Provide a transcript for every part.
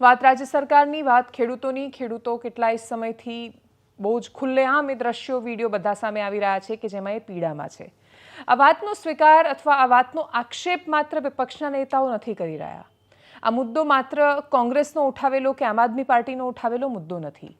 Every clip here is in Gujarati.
વાત રાજ્ય સરકારની, વાત ખેડૂતોની. ખેડૂતો કેટલાય સમયથી બહુ જ ખુલ્લેઆમ એ દ્રશ્યો, વીડિયો બધા સામે આવી રહ્યા છે કે જેમાં એ પીડામાં છે. આ વાતનો સ્વીકાર અથવા આ વાતનો આક્ષેપ માત્ર વિપક્ષના નેતાઓ નથી કરી રહ્યા. આ મુદ્દો માત્ર કોંગ્રેસનો ઉઠાવેલો કે આમ આદમી પાર્ટીનો ઉઠાવેલો મુદ્દો નથી.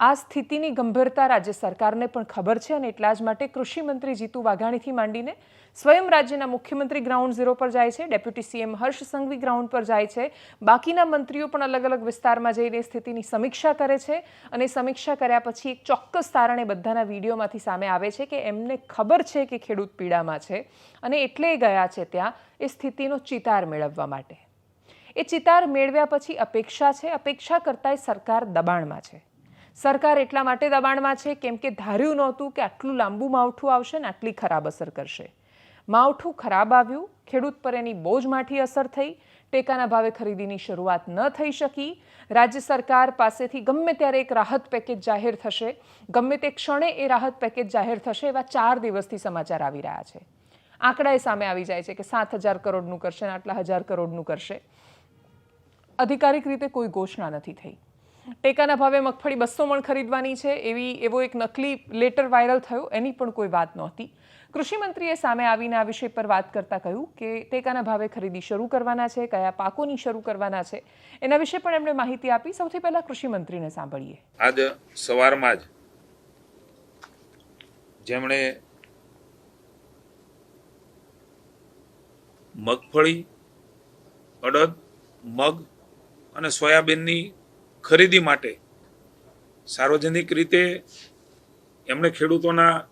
આ સ્થિતિની ગંભીરતા રાજ્ય સરકારને પણ ખબર છે અને એટલા જ માટે કૃષિ મંત્રી જીતુ વાઘાણીથી માંડીને સ્વયં રાજ્યના મુખ્યમંત્રી ગ્રાઉન્ડ ઝીરો પર જાય છે, deputy CM Harsh Sanghavi ground પર જાય છે. બાકીના મંત્રીઓ પણ અલગ અલગ વિસ્તારમાં જઈને સ્થિતિની સમીક્ષા કરે છે અને સમીક્ષા કર્યા પછી એક ચોક્કસ તારણે બધાના વિડીયોમાંથી સામે આવે છે કે એમને ખબર છે કે ખેડૂત પીડામાં છે અને એટલે ગયા છે ત્યાં એ સ્થિતિનો ચિતાર મેળવવા માટે. એ ચિતાર મેળવ્યા પછી અપેક્ષા છે, અપેક્ષા કરતાંય સરકાર દબાણમાં છે. સરકાર એટલા માટે દબાણમાં છે, કેમ કે ધાર્યું નહોતું કે આટલું લાંબુ માવઠું આવશે ને આટલી ખરાબ અસર કરશે. માવઠું ખરાબ આવ્યું, ખેડૂત પર એની બોજ માઠી અસર થઈ, ટેકાના ભાવે ખરીદીની શરૂઆત ન થઈ શકી. રાજ્ય સરકાર પાસેથી ગમે ત્યારે એક રાહત પેકેજ જાહેર થશે, ગમે તે ક્ષણે એ રાહત પેકેજ જાહેર થશે, એવા ચાર દિવસથી સમાચાર આવી રહ્યા છે. આંકડા એ સામે આવી જાય છે કે સાત હજાર કરોડનું કરશે ને આટલા હજાર કરોડનું કરશે. અધિકારિક રીતે કોઈ ઘોષણા નથી થઈ. ટેકાના ભાવે મગફળી બસો મણ ખરીદવાની છે. એવી, એવો એક નકલી લેટર વાયરલ થયો. એની પણ કોઈ વાત નહોતી. કૃષિમંત્રીએ સામે આવીને આ વિષય પર વાત કરતા કહ્યું કે ટેકાના ભાવે ખરીદી શરૂ કરવાના છે, કયા પાકોની શરૂ કરવાના છે. એના વિશે પણ એમણે માહિતી આપી. સૌથી પહેલા કૃષિમંત્રીને સાંભળીએ. આજ સવારમાં જ જેમણે મગફળી, અડદ, મગ અને સોયાબીનની ખરીદી માટે સાર્વજનિક રીતે એમણે ખેડૂતોના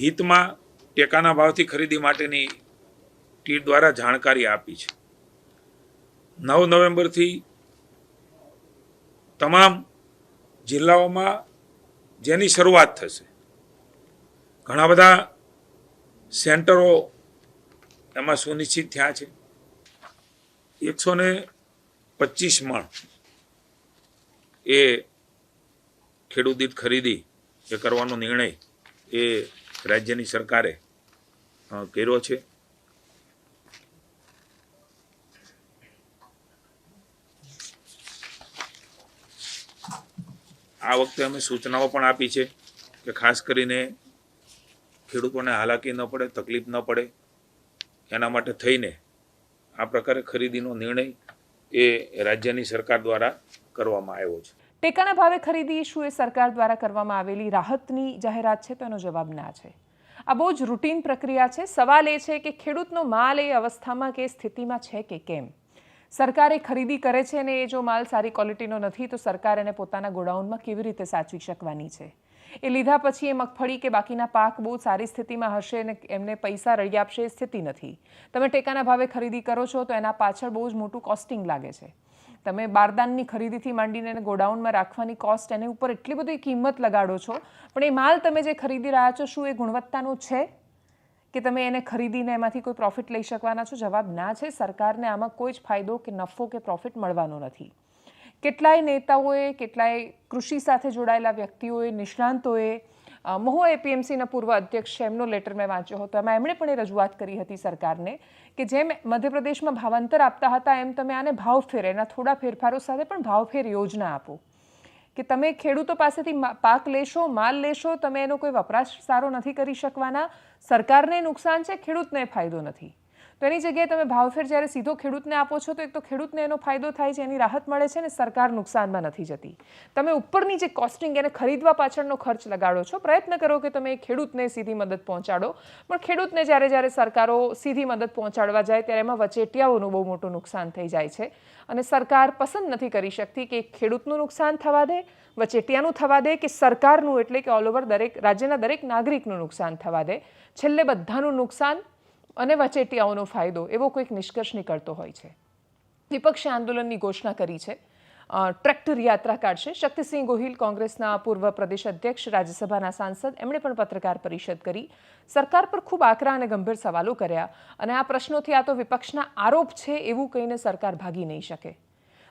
હિતમાં ટેકાના ભાવથી ખરીદી માટેની ટીટ દ્વારા જાણકારી આપી છે. નવ નવેમ્બરથી તમામ જિલ્લાઓમાં જેની શરૂઆત થશે. ઘણા બધા સેન્ટરો એમાં સુનિશ્ચિત થયા છે. એકસો ને પચીસ મણ એ ખેડૂત ખરીદી એ કરવાનો નિર્ણય એ રાજ્યની સરકારે કર્યો છે. આ વખતે અમે સૂચનાઓ પણ આપી છે કે ખાસ કરીને ખેડૂતોને હાલાકી ન પડે, તકલીફ ન પડે, એના માટે થઈને આ પ્રકારે ખરીદીનો નિર્ણય એ રાજ્યની સરકાર દ્વારા કરવામાં આવ્યો છે. ટેકાના ભાવે ખરીદી શું એ સરકાર દ્વારા કરવામાં આવેલી રાહતની જાહેરાત છે, તો એનો જવાબ ના છે. આ બહુ જ રૂટીન પ્રક્રિયા છે. સવાલ એ છે કે ખેડૂતનો માલ એ અવસ્થામાં કે સ્થિતિમાં છે કે કેમ? સરકારે ખરીદી કરે છે ને એ જો માલ સારી ક્વોલિટીનો નથી, તો સરકાર એને પોતાના ગોડાઉનમાં કેવી રીતે સાચવી શકવાની છે? એ લીધા પછી એ મગફળી કે બાકીના પાક બહુ સારી સ્થિતિમાં હશે અને એમને પૈસા રળી આપશે એ સ્થિતિ નથી. તમે ટેકાના ભાવે ખરીદી કરો છો તો એના પાછળ બહુ જ મોટું કોસ્ટિંગ લાગે છે. તમે બારદાનની ખરીદીથી માંડીને એને ગોડાઉનમાં રાખવાની કોસ્ટ એની ઉપર એટલી બધી કિંમત લગાડો છો. પણ એ માલ તમે જે ખરીદી રહ્યા છો, શું એ ગુણવત્તાનો છે? કે તમે એને ખરીદીને એમાંથી કોઈ પ્રોફિટ લઈ શકવાના છો? જવાબ ના છે. સરકારને આમાં કોઈ જ ફાયદો કે નફો કે પ્રોફિટ મળવાનો નથી. કેટલાય નેતાઓએ, કેટલાય કૃષિ સાથે જોડાયેલા વ્યક્તિઓએ, નિષ્ણાંતોએ મહુવા એપીએમસીના પૂર્વ અધ્યક્ષ એમનો લેટર મેં વાંચ્યો હતો. એમાં એમણે પણ એ રજૂઆત કરી હતી સરકારને કે જેમ મધ્યપ્રદેશમાં ભાવાંતર આપતા હતા, એમ તમે આને ભાવફેર એના થોડા ફેરફારો સાથે પણ ભાવફેર યોજના આપો. કે તમે ખેડૂતો પાસેથી પાક લેશો, માલ લેશો, તમે એનો કોઈ વપરાશ સારો નથી કરી શકવાના. સરકારને નુકસાન છે, ખેડૂતને ફાયદો નથી. તો એની જગ્યાએ તમે ભાવફેર જ્યારે સીધો ખેડૂતને આપો છો, તો એક તો ખેડૂતને એનો ફાયદો થાય છે, એની રાહત મળે છે ને સરકાર નુકસાનમાં નથી જતી. તમે ઉપરની જે કોસ્ટિંગ એને ખરીદવા પાછળનો ખર્ચ લગાડો છો, પ્રયત્ન કરો કે તમે ખેડૂતને સીધી મદદ પહોંચાડો. પણ ખેડૂતને જ્યારે જ્યારે સરકારો સીધી મદદ પહોંચાડવા જાય, ત્યારે એમાં વચેટિયાઓનું બહુ મોટું નુકસાન થઈ જાય છે. અને સરકાર પસંદ નથી કરી શકતી કે ખેડૂતનું નુકસાન થવા દે, વચેટિયાનું થવા દે કે સરકારનું, એટલે કે ઓલ ઓવર દરેક રાજ્યના દરેક નાગરિકનું નુકસાન થવા દે. છેલ્લે બધાનું નુકસાન અને વચેટિયાઓનો ફાયદો એવો કોઈક નિષ્કર્ષ નીકળતો હોય છે. વિપક્ષે આંદોલનની ઘોષણા કરી છે. ટ્રેક્ટર યાત્રા કાઢશે. શક્તિસિંહ ગોહિલ કોંગ્રેસના પૂર્વ પ્રદેશ અધ્યક્ષ, રાજ્યસભાના સાંસદ, એમણે પણ પત્રકાર પરિષદ કરી. સરકાર પર ખૂબ આકરા અને ગંભીર સવાલો કર્યા. અને આ પ્રશ્નોથી આ તો વિપક્ષના આરોપ છે એવું કહીને સરકાર ભાગી નહીં શકે.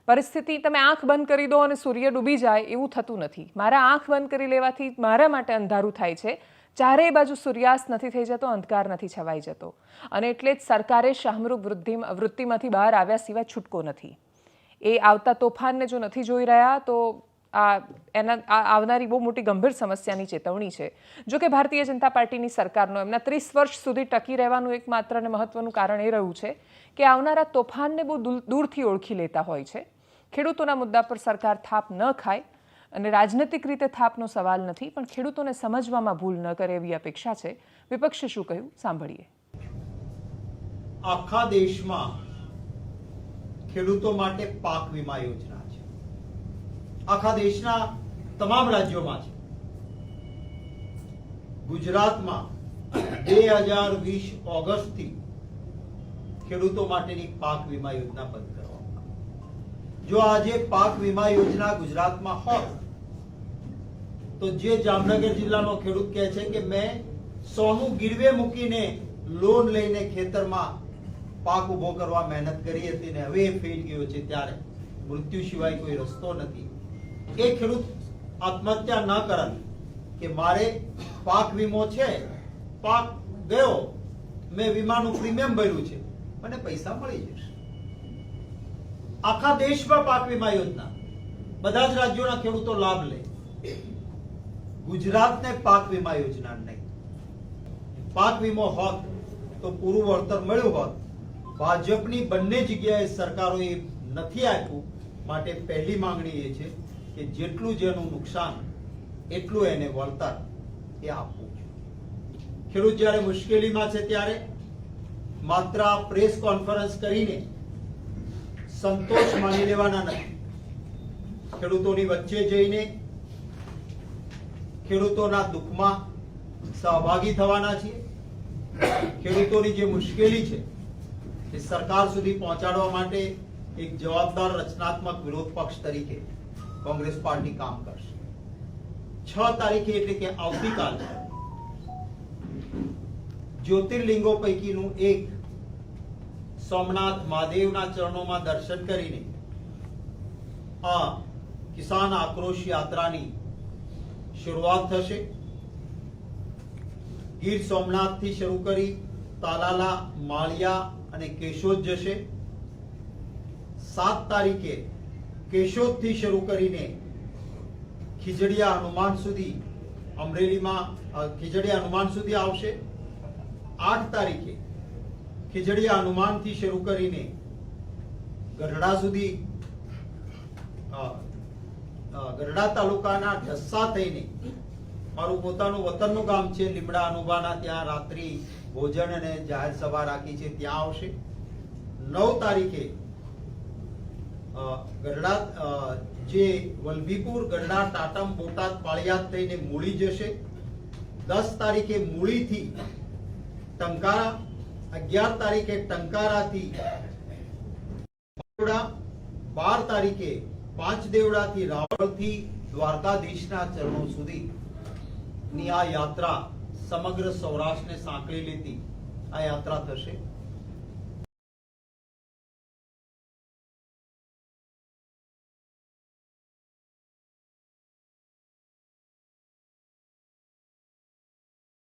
પરિસ્થિતિ તમે આંખ બંધ કરી દો અને સૂર્ય ડૂબી જાય એવું થતું નથી. મારા આંખ બંધ કરી લેવાથી મારા માટે અંધારું થાય છે. ચારેય બાજુ સૂર્યાસ્ત નથી થઈ જતો, અંધકાર નથી છવાઈ જતો. અને એટલે જ સરકારે શાહમૃગ વૃદ્ધિ, વૃત્તિમાંથી બહાર આવ્યા સિવાય છૂટકો નથી. એ આવતા તોફાનને જો નથી જોઈ રહ્યા, તો આ એના આવનારી બહુ મોટી ગંભીર સમસ્યાની ચેતવણી છે. જો કે ભારતીય જનતા પાર્ટીની સરકારનો એમના ત્રીસ વર્ષ સુધી ટકી રહેવાનું એક માત્ર અને મહત્વનું કારણ એ રહ્યું છે કે આવનારા તોફાનને બહુ દૂરથી ઓળખી લેતા હોય છે. ખેડૂતોના મુદ્દા પર સરકાર થાપ ન ખાય અને રાજનૈતિક રીતે થાપનો સવાલ નથી, પણ ખેડૂતોને સમજવામાં ભૂલ ન કરે એવી અપેક્ષા છે. વિપક્ષે શું કહ્યું? સાંભળીએ. આખા દેશમાં ખેડૂતો માટે પાક વીમા યોજના. આખા દેશના તમામ રાજ્યોમાં છે. ગુજરાતમાં બે હજાર વીસ ઓગસ્ટથી ખેડૂતો માટેની પાક વીમા યોજના બંધ કરવામાં જો આજે પાક વીમા યોજના ગુજરાતમાં હોત તો જે જામનગર જિલ્લાનો ખેડૂત કહે છે કે મેં સોનું ગીરવે મૂકીને લોન લઈને ખેતરમાં પાક ઊભો કરવા મહેનત કરી હતી ને હવે એ ફેલ ગયો છે ત્યારે. મૃત્યુ સિવાય કોઈ રસ્તો નથી. એ ખેડૂત આત્મહત્યા ન કરત કે મારે પાક વીમો છે, પાક ગયો, મેં વીમાનું પ્રીમિયમ ભર્યું છે, મને પૈસા મળી જશે. આખા દેશમાં પાક વીમા યોજના. બધા જ રાજ્યોના ખેડૂતો લાભ લે. ગુજરાતને પાક વીમા યોજના નહીં. પાક વીમો હોત તો પૂરું વળતર મળ્યું હોત. ભાજપની બંને જગ્યાએ સરકારોએ નથી આપ્યું. માટે પહેલી માંગણી એ છે કે જેટલું જેનું નુકસાન, એટલું એને વળતર એ આપવું ખેડૂત જ્યારે મુશ્કેલીમાં છે ત્યારે માત્ર પ્રેસ કોન્ફરન્સ કરીને સંતોષ માની લેવાના નથી. ખેડૂતોની વચ્ચે જઈને ખેડૂતોના દુઃખમાં સહભાગી થવાના છીએ. ખેડૂતોની જે મુશ્કેલી છે એ સરકાર સુધી પહોંચાડવા માટે એક જવાબદાર રચનાત્મક વિરોધ પક્ષ તરીકે કોંગ્રેસ પાર્ટી કામ કરશે. છ તારીખે એટલે કે આવતીકાલ જ્યોતિર્લિંગો પૈકીનું એક સોમનાથ મહાદેવના ચરણોમાં દર્શન કરીને આ કિસાન આક્રોશ યાત્રાની શરૂઆત થશે. ગીર સોમનાથથી શરૂ કરી તાલાલા, માળિયા અને કેશોદ જશે. સાત તારીખે કેશોદથી શરૂ કરીને ખીજડીયા હનુમાન સુધી, અમરેલીમાં ખીજડીયા હનુમાન સુધી આવશે. આઠ તારીખે ખીજડીયા હનુમાનથી શરૂ કરીને ગઢડા સુધી ગઢડા તાલુકાના ઢસ્સા થઈને મારું પોતાનું વતનનું ગામ છે, લીમડા અનુભાના ત્યાં રાત્રિ ભોજન અને જાહેર સભા રાખી છે, ત્યાં આવશે. નવ તારીખે ગઢડા જે વલભીપુર, ગઢડા ટાટમ બોટાદ, પાળિયાદ થઈને મૂળી જશે. દસ તારીખે મૂળીથી ટંકારા, અગિયાર તારીખે ટંકારાથી બાર તારીખે પાંચ દેવડાથી રાવળથી દ્વારકાધીશના ચરણો સુધી. ની આ યાત્રા સમગ્ર સૌરાષ્ટ્રને સાંકળી લેતી આ યાત્રા થશે.